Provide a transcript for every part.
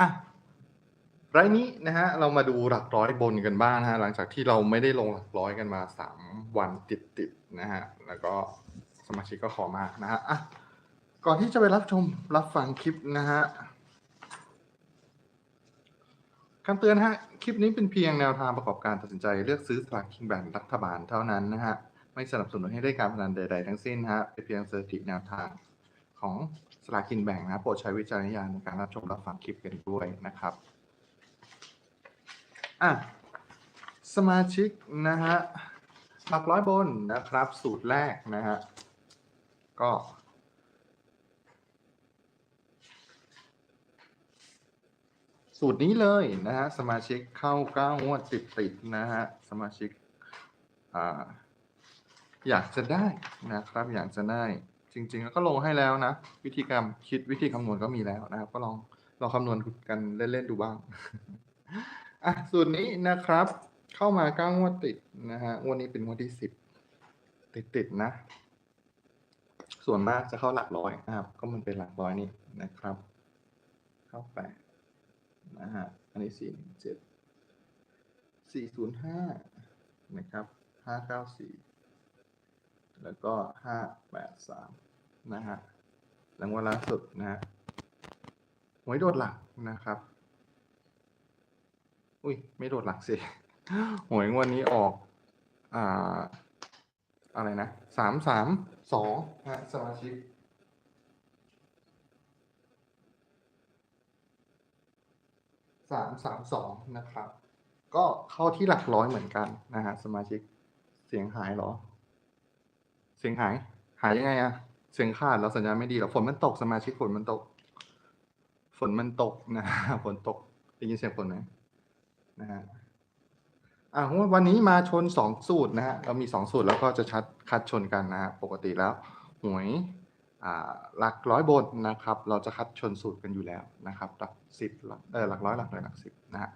อะรายนี้นะฮะเรามาดูหลักร้อยบนกันบ้างนะฮะหลังจากที่เราไม่ได้ลงหลักร้อยกันมาสามวันติดๆนะฮะแล้วก็สมาชิกก็ขอมากนะฮะอะก่อนที่จะไปรับชมรับฟังคลิปนะฮะคำเตือนฮะคลิปนี้เป็นเพียงแนวทางประกอบการตัดสินใจเลือกซื้อสลากกินแบ่งรัฐบาลเท่านั้นนะฮะไม่สนับสนุนให้ได้การพนันใด ๆ ทั้งสิ้นฮะเป็นเพียงสถิติแนวทางของ ลากกินแบ่งนะโปรดใช้วิจารณญาณในการรับชมรับฟังคลิปกันด้วยนะครับอะสมาชิกนะฮะหลักร้อยบนนะครับ สูตรแรกนะฮะก็สูตรนี้เลยนะฮะสมาชิกเข้าเก้างวดติดติดนะฮะสมาชิกอาอยากจะได้นะครับ อยากจะได้ จริง ๆ แล้วก็ลงให้แล้วนะ วิธีการคิดวิธีคำนวณก็มีแล้วนะครับ ก็ลองลองคำนวณกันเล่น ๆ ดูบ้างอะสูตรนี้นะครับ เข้ามาก้างวดติดนะฮะงวดนี้เป็นงวดที่สิบติดติดๆนะ ส่วนมากจะเข้าหลักร้อยนะครับ ก็มันเป็นหลักร้อยนี่นะครับ เข้าแปนะฮะอันนี้สี่หนึ่งเจ็ดสี่ศูนย์ห้านะครับห้าเก้าสี่ แล้วก็ห้าแปดสามนะฮะรางวัลล่าสุดนะฮะหวยโดดหลักนะครับ อุ้ยไม่โดดหลักสิหวยงวดนี้ออกอ่าอะไรนะสามสามสองฮะสมาชิกสามสามสองนะครับ ก็เข้าที่หลักร้อยเหมือนกันนะฮะสมาชิกเสียงหายเหรอ เสียงหาย หายยังไงอะเสียงขาดแล้วสัญญาณไม่ดีหรอฝนมันตกสมาชิกฝนมันตก ฝนมันตกนะฝนตกได้ยินเสียงฝนไหมนะฮะอ่าวันนี้มาชนสองสูตรนะฮะเรามีสองสูตรแล้วก็จะชัดคัดชนกันนะฮะปกติแล้วหวยอ่าหลักร้อยบนนะครับ เราจะคัดชนสูตรกันอยู่แล้วนะครับหลักสิบหลักเออหลักร้อยหลักร้อยหลักสิบนะฮะ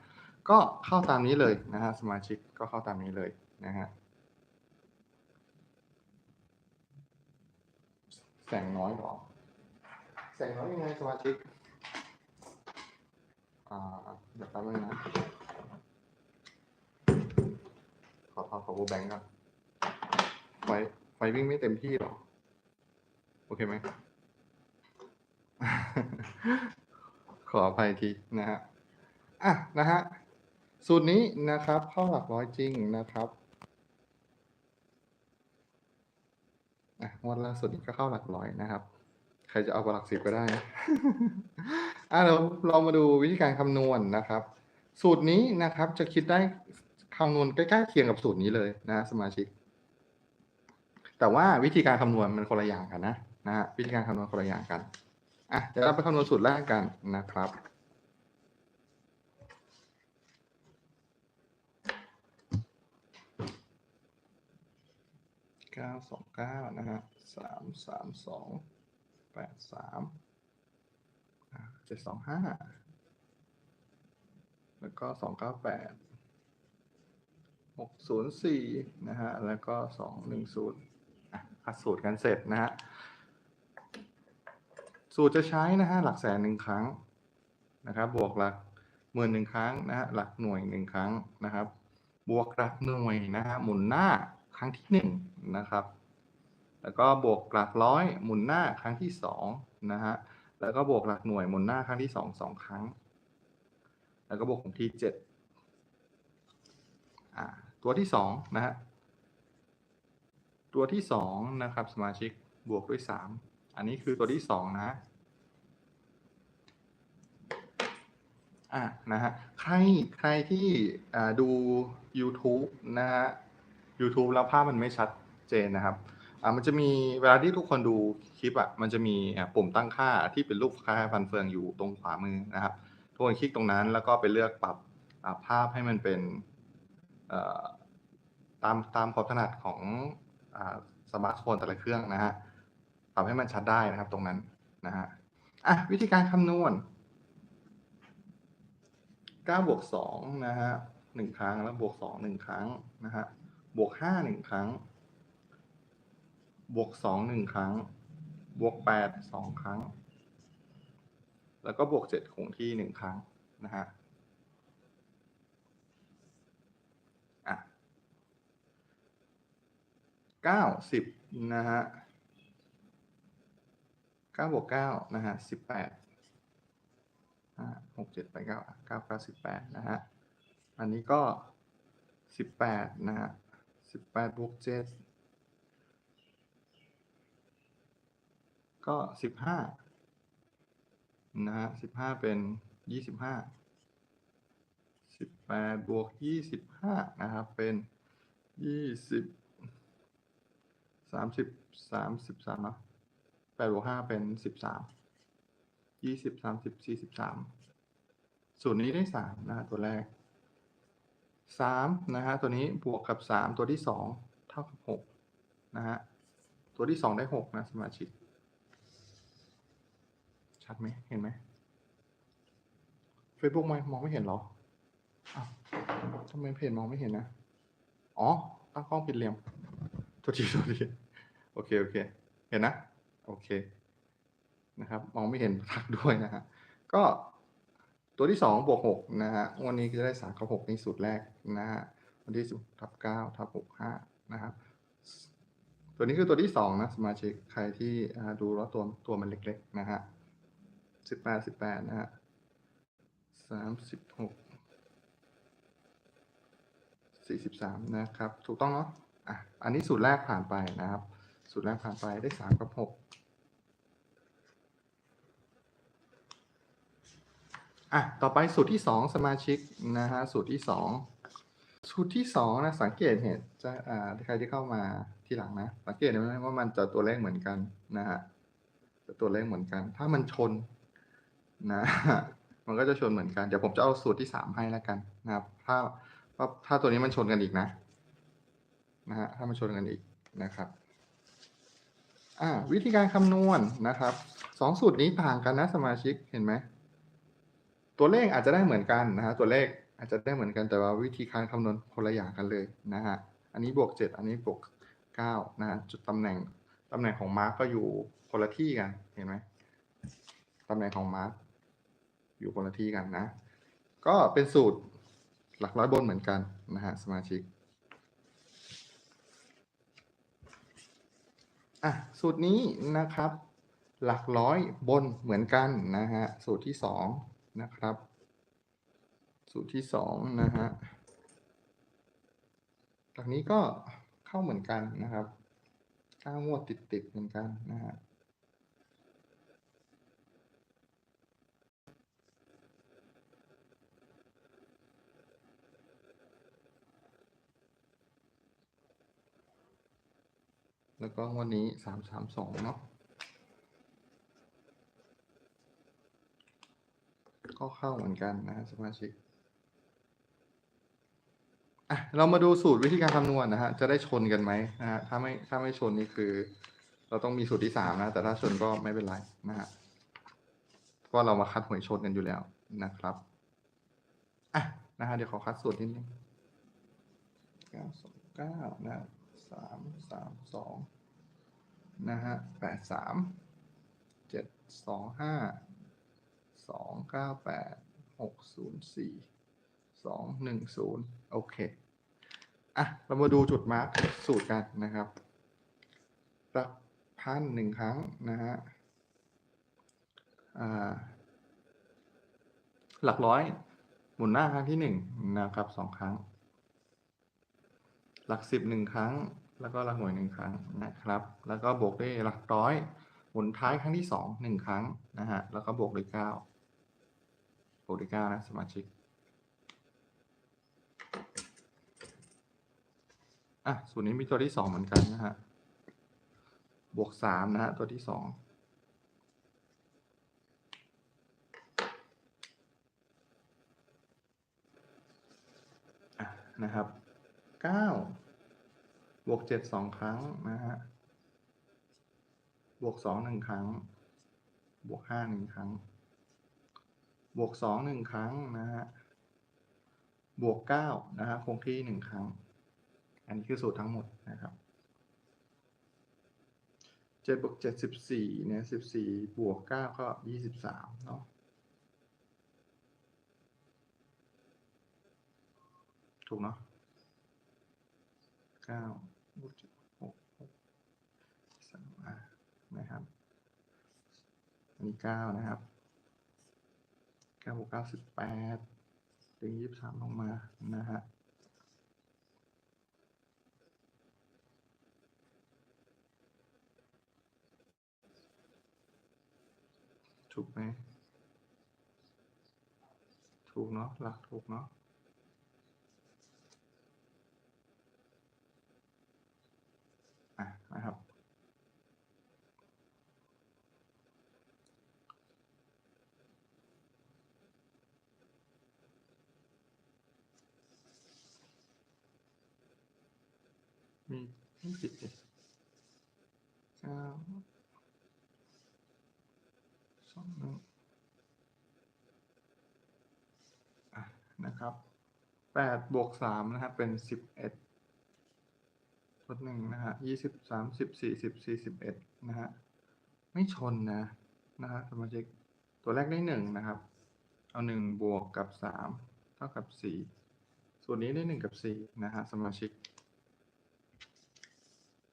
ก็เข้าตามนี้เลยนะฮะสมาชิกก็เข้าตามนี้เลยนะฮะ แสงน้อยเหรอ แสงน้อยยังไงสมาชิก อ่า เดี๋ยวแป๊บนึงนะ ขอพาขอโบแบงก์ก่อนไฟ ไฟวิ่งไม่เต็มที่หรอ โอเคไหม ขออภัยทีนะฮะ อะ นะฮะ สูตรนี้นะครับ เข้าหลักร้อยจริงนะครับ อะงวดล่าสุดนี้ก็เข้าหลักร้อยนะครับ ใครจะเอาไปหลักสิบก็ได้นะอะเราเรามาดูวิธีการคำนวณนะครับ สูตรนี้นะครับ จะคิดได้คำนวณใกล้ๆเคียงกับสูตรนี้เลยนะ สมาชิก แต่ว่าวิธีการคำนวณมันคนละอย่างกันนะนะฮะวิธีการคำนวณคนละอย่างกันอะเดี๋ยวเราไปคำนวณสูตรแรกกันนะครับ เก้าสองเก้านะฮะสามสามสองแปดสามเจ็ดสองห้าแล้วก็สองเก้าแปดหกศูนย์สี่นะฮะ แล้วก็สองหนึ่งศูนย์คัดสูตรกันเสร็จนะฮะ สูตรจะใช้นะฮะหลักแสนหนึ่งครั้งนะครับ บวกหลักหมื่นหนึ่งครั้งนะฮะ หลักหน่วยหนึ่งครั้งนะครับ บวกหลักหน่วยนะฮะ หมุนหน้า รั้งที่หนึ่งนะครับ แล้วก็บวกหลักร้อยหมุนหน้าครั้งที่สองนะฮะ แล้วก็บวกหลักหน่วยหมุนหน้าครั้งที่สองสองครั้ง แล้วก็บวกของที่เจ็ดอ่าตัวที่สองนะฮะ ตัวที่สองนะครับสมาชิกบวกด้วยสามอันนี้คือตัวที่สองนะอะนะฮะใครใครที่อ่าดู YouTube นะฮะ YouTube แล้วภาพมันไม่ชัดเจนนะครับอ่ามันจะมีเวลาที่ทุกคนดูคลิปอะมันจะมีปุ่มตั้งค่าที่เป็นรูปคล้าฟันเฟืองอยู่ตรงขวามือนะครับทุกคนคลิกตรงนั้นแล้วก็ไปเลือกปรับภาพให้มันเป็นตามตามความถนัดของอสมาร์ทโฟนแต่ละเครื่องนะฮะปรับให้มันชัดได้นะครับตรงนั้นนะฮะอะวิธีการคำนวณ9บวก2นะฮะหนึ่งครั้งแล้วบวก2หนึ่งครั้งนะฮะ บวก5หนึ่งครั้ง บวก2หนึ่งครั้ง บวก8สองครั้ง แล้วก็บวกเจ็ดคงที่หนึ่งครั้งนะฮะอะเก้าสิบนะฮะเก้าบวกเก้านะฮะสิบแปดอ่าหกเจ็ดไปเก้าเก้าเก้าสิบแปดนะฮะ อันนี้ก็สิบแปดนะฮะ สิบแปดบวกเจ็ดก็สิบห้านะฮะสิบห้าเป็นยี่สิบห้าสิบแปดบวกยี่สิบห้านะครับเป็นยี่สิบสามสิบสามสิบสามเนาะแปดบวกห้าเป็นสิบสามยี่สิบสามสิบสี่สิบสามสูตรนี้ได้สามนะฮะตัวแรก สามนะฮะตัวนี้บวกกับสามตัวที่สองเท่ากับหกนะฮะตัวที่สองได้หกนะสมาชิก ชัดไหมเห็นไหมเฟซบุ๊กมองไม่เห็นเหรอทำไมเพจมองไม่เห็นนะ อ๋อ ตั้งกล้องผิดเหลี่ยมโทษทีโทษทีโอเค โอเค เห็นนะ โอเค นะครับ มองไม่เห็นทักด้วยนะฮะ ก็ ตัวที่ 2 บวก6นะฮะวันนี้จะได้3กับ6ในสูตรแรกนะฮะวันที่10ทับ9ทับ6 5นะครับตัวนี้คือตัวที่ 2 นะ สมาชิกใครที่ดูแล้วตัวตัวมันเล็กๆนะฮะ18 18นะฮะ36 43 นะครับ ถูกต้องเนาะอะอันนี้สูตรแรกผ่านไปนะครับ สูตรแรกผ่านไปได้ 3 กับ 6 อะต่อไปสูตรที่สองสมาชิกนะฮะสูตรที่สองสูตรที่สองนะสังเกตเห็นจะอ่าใครที่เข้ามาที่หลังนะ สังเกตไหมว่ามันจะตัวเลขเหมือนกันนะฮะจะตัวเลขเหมือนกัน ถ้ามันชนนะมันก็จะชนเหมือนกันเดี๋ยวผมจะเอาสูตรที่สามให้แล้วกันนะครับถ้าถ้าถ้าตัวนี้มันชนกันอีกนะนะฮะถ้ามันชนกันอีกนะครับอ่าวิธีการคำนวณนะครับสองสูตรนี้ต่างกันนะสมาชิกเห็นไหม ตัวเลขอาจจะได้เหมือนกันนะฮะตัวเลขอาจจะได้เหมือนกันแต่ว่าวิธีการคำนวณคนละอย่างกันเลยนะฮะอันนี้บวกเจ็ดอันนี้บวกเก้านะฮะจุดตำแหน่งตำแหน่งของมาร์กก็อยู่คนละที่กันเห็นไหมตำแหน่งของมาร์กอยู่คนละที่กันนะ ก็เป็นสูตรหลักร้อยบนเหมือนกันนะฮะสมาชิกอะสูตรนี้นะครับ หลักร้อยบนเหมือนกันนะฮะสูตรที่สอง นะครับ สูตรที่สองนะฮะหลักนี้ก็เข้าเหมือนกันนะครับเก้างวดติดติดๆเหมือนกันนะฮะแล้วก็วันนี้สามสามสองเนาะ ก็เข้าเหมือนกันนะฮะสมาชิกอะเรามาดูสูตรวิธีการคำนวณนะฮะจะได้ชนกันไหมนะฮะถ้าไม่ถ้าไม่ชนนี่คือ เราต้องมีสูตรที่สามนะ แต่ถ้าชนก็ไม่เป็นไรนะฮะเพราะเรามาคัดหวยชนกันอยู่แล้วนะครับอะนะฮะเดี๋ยวขอคัดสูตรนิดนึงเก้าสองเก้านะสามสามสองนะฮะแปดสามเจ็ดสองห้า สองเก้าแปดหกศูนย์สี่สองหนึ่งศูนย์โอเค อะ เรามาดูจุดมาร์กสูตรกันนะครับหลักพันหนึ่งครั้งนะฮะหลักร้อย หมุนหน้าครั้งที่หนึ่งนะครับสองครั้ง หลักสิบหนึ่งครั้ง แล้วก็หลักหน่วยหนึ่งครั้งนะครับ แล้วก็บวกด้วยหลักร้อย หมุนท้ายครั้งที่สองหนึ่งครั้งนะฮะแล้วก็บวกด้วยเก้า บวกด้วยเก้านะ สมาชิก อะส่วนนี้มีตัวที่สองเหมือนกันนะฮะ บวกสามนะฮะ ตัวที่สองอะนะครับเก้าบวกเจ็ดสองครั้งนะฮะ บวกสองหนึ่งครั้ง บวกห้าหนึ่งครั้ง บวกสองหนึ่งครั้งนะฮะ บวกเก้านะฮะคงที่หนึ่งครั้ง อันนี้คือสูตรทั้งหมดนะครับเจ็ดบวกเจ็ดสิบสี่เนี่ยสิบสี่บวกเก้าก็ยี่สิบสามเนาะถูกเนาะเก้านะครับ อันนี้เก้านะครับ เก้าบวกเก้าสิบแปดดึงยี่สิบสามลงมานะฮะถูกไหมถูกเนาะหลักถูกเนาะอะนะครับ มีไม่ผิดเลยเก้าสองหนึ่งอะ นะครับแปดบวกสามนะครับเป็นสิบเอ็ดลดหนึ่งนะฮะยี่สิบสามสิบสี่สิบสี่สิบเอ็ดนะฮะไม่ชนนะนะฮะสมาชิกตัวแรกได้หนึ่งนะครับ เอาหนึ่งบวกกับสามเท่ากับสี่ส่วนนี้ได้หนึ่งกับสี่นะฮะสมาชิก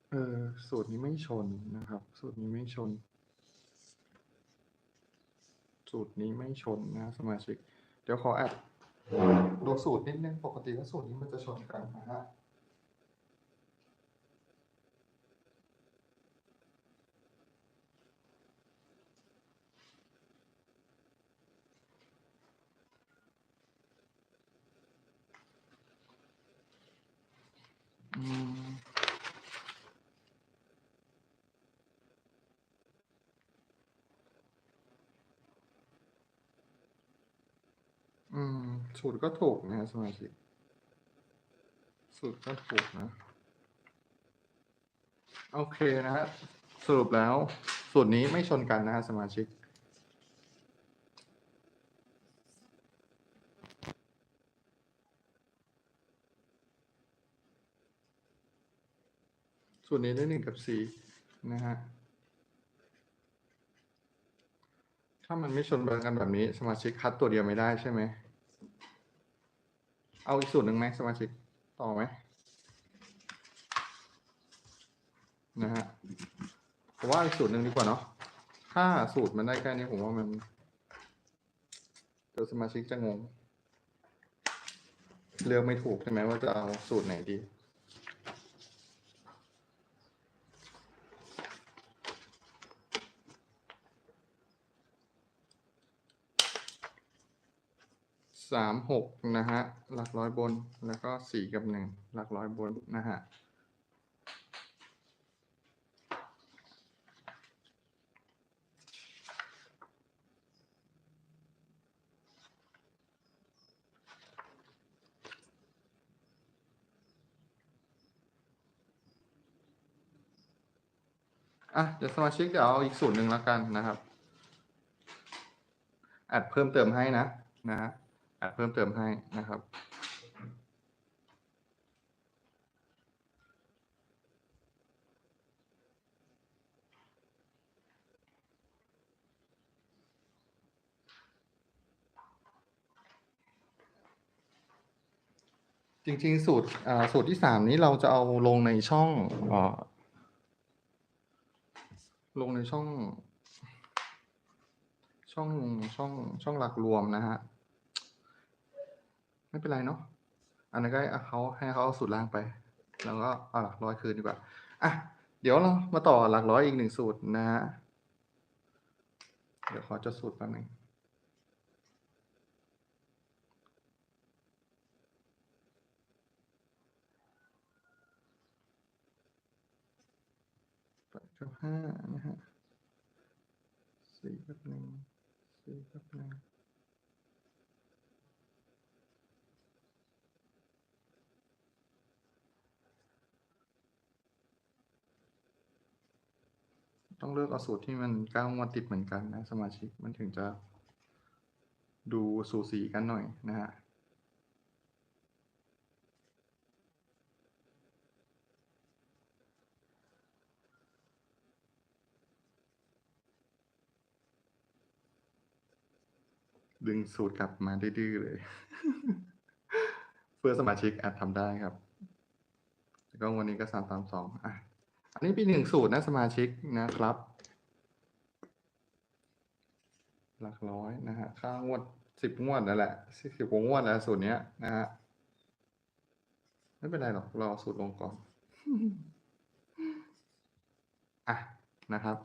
เออสูตรนี้ไม่ชนนะครับ สูตรนี้ไม่ชน สูตรนี้ไม่ชนนะสมาชิก เดี๋ยวขอแอด ดูสูตรนิดนึง ปกติแล้วสูตรนี้มันจะชนกันนะฮะอืมอืม สูตรก็ถูกนะฮะสมาชิก สูตรก็ถูกนะ โอเคนะฮะสรุปแล้ว สูตรนี้ไม่ชนกันนะฮะสมาชิกสูตรนี้ได้หนึ่งกับสี่นะฮะ ถ้ามันไม่ชนกันแบบนี้ สมาชิกคัดตัวเดียวไม่ได้ใช่ไหม เอาอีกสูตรหนึ่งไหมสมาชิกต่อไหมนะฮะผมว่าอีกสูตรหนึ่งดีกว่าเนาะถ้าสูตรมันได้แค่นี้ผมว่ามันเดี๋ยวสมาชิกจะงง เลือกไม่ถูกใช่ไหมว่าจะเอาสูตรไหนดี สามหกนะฮะหลักร้อยบนแล้วก็สี่กับหนึ่งหลักร้อยบนนะฮะอะเดี๋ยวสมาชิกเดี๋ยวเอาอีกสูตรหนึ่งแล้วกันนะครับอัดเพิ่มเติมให้นะนะฮะอัด เพิ่มเติมให้นะครับ จริง ๆ สูตรอ่าสูตรที่สามนี้เราจะเอาลงในช่องอ่าลงในช่อง ช่องช่องช่องหลักรวมนะฮะ ไม่เป็นไรเนาะอันนั้นก็ให้เขาให้เขาเอาสูตรล่างไป แล้วก็เอาหลักร้อยคืนดีกว่าอะเดี๋ยวเรามาต่อหลักร้อยอีกหนึ่งสูตรนะฮะเดี๋ยวขอจดสูตรแป๊บนึงแปดห้านะฮะสี่กับหนึ่งสี่กับหนึ่ง ต้องเลือกเอาสูตรที่มันเก้างวดติดเหมือนกันนะสมาชิกมันถึงจะดูสูสีกันหน่อยนะฮะดึงสูตรกลับมาดื้อเลย เพื่อสมาชิกอาจทำได้ครับ แล้วก็วันนี้ก็สามสามสองอะ อันนี้ป็นหนึ่งสูตรนะสมาชิกนะครับ หลักร้อยนะฮะค่างวดสิบงวดนั่นแหละสิบกว่างวดแล้วสูตรเนี้ยนะฮะไม่เป็นไรหรอกรอสูตรลงก่อนอะนะครับ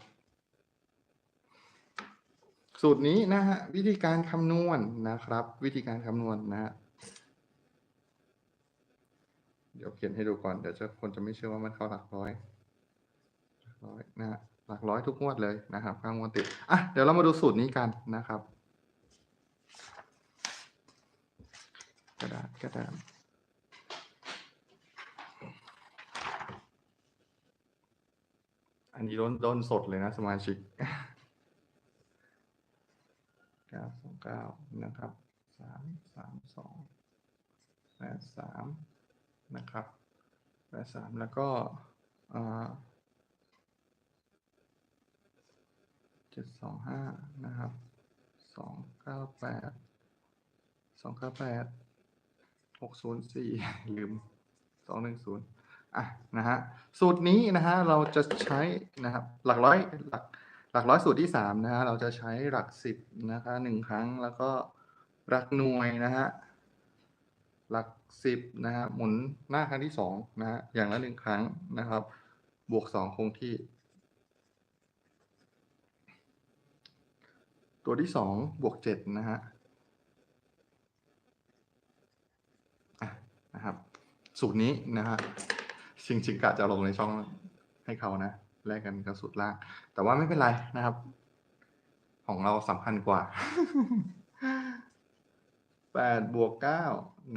สูตรนี้นะฮะวิธีการคำนวณนะครับ วิธีการคำนวณนะฮะเดี๋ยวเขียนให้ดูก่อน เดี๋ยวจะคนจะไม่เชื่อว่ามันเข้าหลักร้อย ร้อยนะฮะหลักร้อยทุกงวดเลยนะครับข้างงวดติดอะเดี๋ยวเรามาดูสูตรนี้กันนะครับ กระดาษกระดาษอันนี้ด้นด้นสดเลยนะสมาชิกเก้าสองเก้านะครับสามสามสองแปดสามนะครับแปดสามแล้วก็เจ็ดสองห้านะครับสองเก้าแปดสองเก้าแปดหกศูนย์สี่ลืมสองหนึ่งศูนย์อะนะฮะสูตรนี้นะฮะเราจะใช้นะครับหลักร้อยหลักหลักร้อยสูตรที่สามนะฮะเราจะใช้หลักสิบนะคะหนึ่งครั้งแล้วก็หลักหน่วยนะฮะหลักสิบนะฮะหมุนหน้าครั้งที่สองนะฮะอย่างละหนึ่งครั้งนะครับ บวกสองคงที่ ตัวที่สองบวกเจ็ดนะฮะนะครับ สูตรนี้นะฮะจริงกะจะลงในช่องให้เขานะแลกกันกับสูตรล่าง แต่ว่าไม่เป็นไรนะครับ ของเราสำคัญกว่าแปดบวกเก้า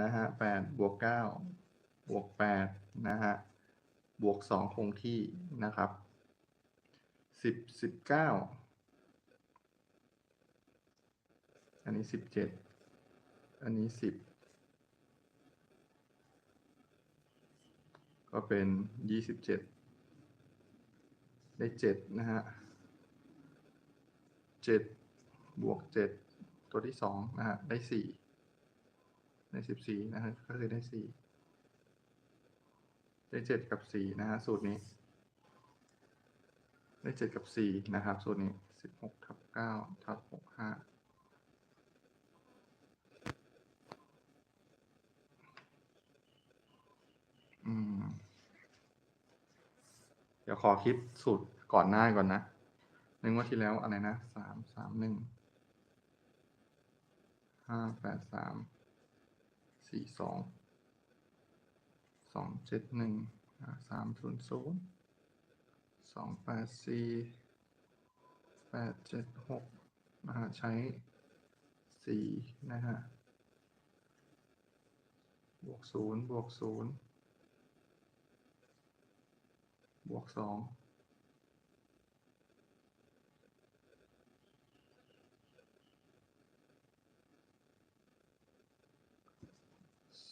นะฮะแปดบวกเก้าบวกแปดนะฮะบวกสองคงที่นะครับสิบสิบเก้า อันนี้สิบเจ็ด อันนี้สิบ ก็เป็นยี่สิบเจ็ด ได้เจ็ดนะฮะเจ็ดบวกเจ็ดตัวที่สองนะฮะ ได้สี่ได้สิบสี่นะฮะ ก็คือได้สี่ ได้เจ็ดกับสี่นะฮะ สูตรนี้ ได้เจ็ดกับสี่นะครับ สูตรนี้สิบหกทับเก้าทับหกห้า เดี๋ยวขอคิดสูตรก่อนหน้าก่อนนะในงวดที่แล้วอะไรนะสามสามหนึ่งห้าแปดสามสี่สองสองเจ็ดหนึ่งสามศูนย์ศูนย์สองแปดสี่แปดเจ็ดหกนะฮะใช้สี่นะฮะบวกศูนย์บวกศูนย์ บวกสอง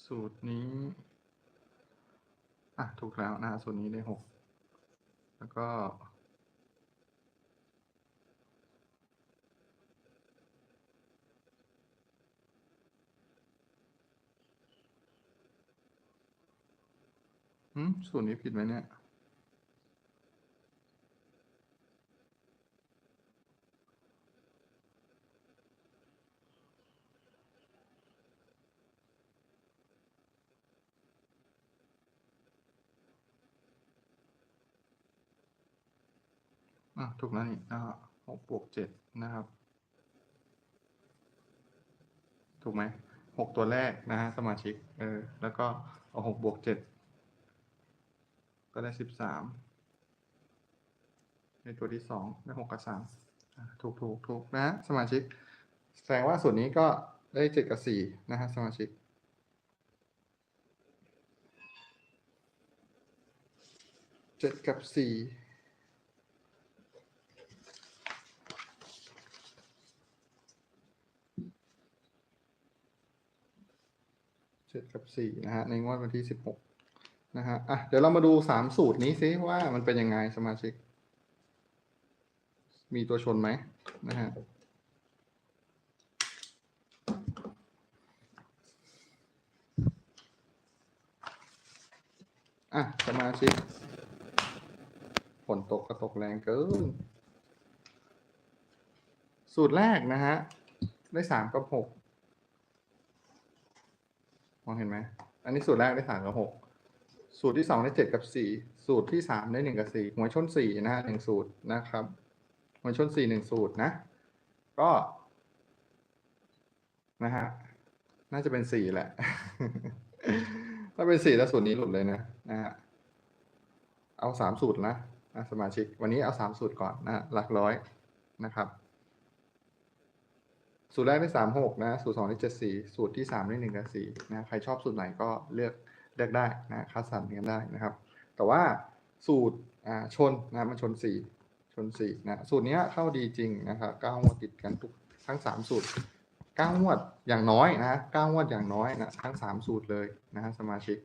สูตรนี้ อะ ถูกแล้วนะฮะสูตรนี้ได้หกแล้วก็ อืม สูตรนี้ผิดไหมเนี่ย ถูกแล้วนี่อ่าหกบวกเจ็ดนะครับ ถูกไหมหกตัวแรกนะฮะสมาชิกเออแล้วก็เอาหกบวกเจ็ดก็ได้สิบสามในตัวที่สองได้หกกับสามถูกถูกถูกนะฮะสมาชิก แสดงว่าส่วนนี้ก็ได้เจ็ดกับสี่นะฮะสมาชิกเจ็ดกับสี่ ดกับสี่นะฮะในงวดวันที่สิบหกนะฮะอะเดี๋ยวเรามาดูสามสูตรนี้ซิว่ามันเป็นยังไงสมาชิก มีตัวชนไหมนะฮะอะสมาชิกฝนตกก็ตกแรงเกิน สูตรแรกนะฮะ ได้สามกับหก เห็นไหม อันนี้สูตรแรกได้สามกับหกสูตรที่สองได้เจ็ดกับสี่สูตรที่สามได้หนึ่งกับสี่หัวชนสี่นะฮะหนึ่งสูตรนะครับ หัวชนสี่หนึ่งสูตรนะ ก็นะฮะน่าจะเป็นสี่แหละ ถ้าเป็นสี่แล้วสูตรนี้หลุดเลยนะนะฮะเอาสามสูตรนะนะสมาชิก วันนี้เอาสามสูตรก่อนนะหลักร้อยนะครับ สูตรแรกได้สามหกนะสูตรสองได้เจ็ดสี่สูตรที่สามได้หนึ่งกับสี่นะใครชอบสูตรไหนก็เลือกเลือกได้นะคัดสรรกันได้นะครับ แต่ว่าสูตรอ่าชนนะมันชนสี่ชนสี่นะสูตรเนี้ยเข้าดีจริงนะครับเก้างวดติดกันทุกทั้งสามสูตรเก้างวดอย่างน้อยนะเก้างวดอย่างน้อยนะทั้งสามสูตรเลยนะฮะสมาชิก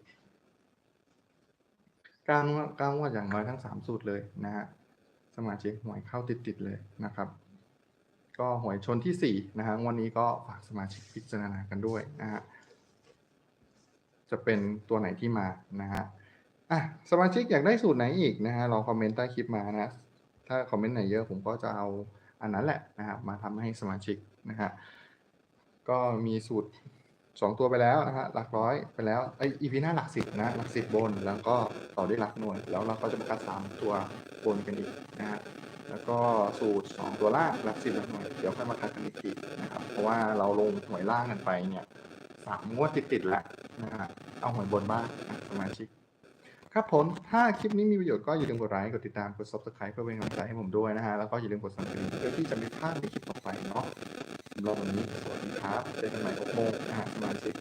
เก้างวดเก้างวดอย่างน้อยทั้งสามสูตรเลยนะฮะสมาชิกหวยเข้าติดติดเลยนะครับ ก็หวยชนที่สี่นะฮะวันนี้ก็ฝากสมาชิกพิจารณากันด้วยนะฮะจะเป็นตัวไหนที่มานะฮะอะสมาชิกอยากได้สูตรไหนอีกนะฮะลองคอมเมนต์ใต้คลิปมานะถ้าคอมเมนต์ไหนเยอะผมก็จะเอาอันนั้นแหละนะครับมาทำให้สมาชิกนะฮะก็มีสูตรสองตัวไปแล้วนะฮะหลักร้อยไปแล้วไออีพีหน้าหลักสิบนะหลักสิบบน แล้วก็ต่อด้วยหลักหน่วย แล้วเราก็จะมาคัดสามตัวบนกันอีกนะฮะ แล้วก็สูตรสองตัวล่างหลักสิบหลักหน่วยเดี๋ยวค่อยมาคัดกันอีกทีนะครับ เพราะว่าเราลงหน่วยล่างกันไปเนี่ยสามงวดติดๆแล้วนะฮะเอาหวยบนบ้างนะสมาชิก ครับผม ถ้าคลิปนี้มีประโยชน์ก็อย่าลืมกดไลค์ กดติดตาม กด subscribe เพื่อเป็นกำลังใจให้ผมด้วยนะฮะ แล้วก็อย่าลืมกดสั่นกระดิ่งเพื่อที่จะไม่พลาดในคลิปต่อไปเนาะสำหรับวันนี้สวัสดีครับ เจอกันใหม่6โมงนะฮะสมาชิก